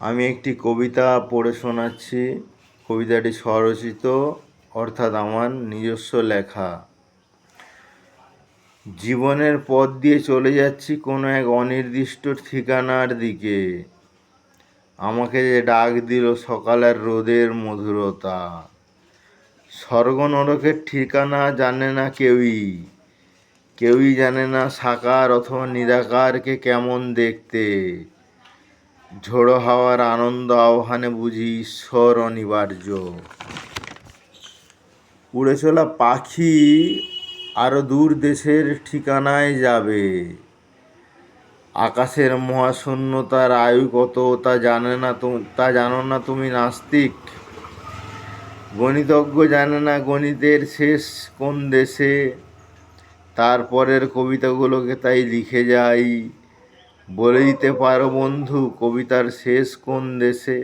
আমি একটি কবিতা পড়ে শোনাচ্ছি। কবিতাটি স্বরচিত, অর্থাৎ আমার নিজস্ব লেখা। জীবনের পথ দিয়ে চলে যাচ্ছি কোনো এক অনির্দিষ্ট ঠিকানার দিকে। আমাকে যে ডাক দিল সকালের রোদের মধুরতা। স্বর্গ নরকের ঠিকানা জানে না কেউই। কেউই জানে না সাকার অথবা নিরাকারকে কেমন দেখতে। ঝোড়ো হাওয়ার আনন্দ আহ্বানে বুঝি ঈশ্বর অনিবার্য। উড়ে চলা পাখি আরও দূর দেশের ঠিকানায় যাবে। আকাশের মহাশূন্যতার আয়ু কত তা জানে না তা জানো না তুমি নাস্তিক। গণিতজ্ঞ জানে না গণিতের শেষ কোন দেশে। তারপরের কবিতাগুলোকে তাই লিখে যাই। বলে দিতে পারো বন্ধু কবিতার শেষ কোন দেশে?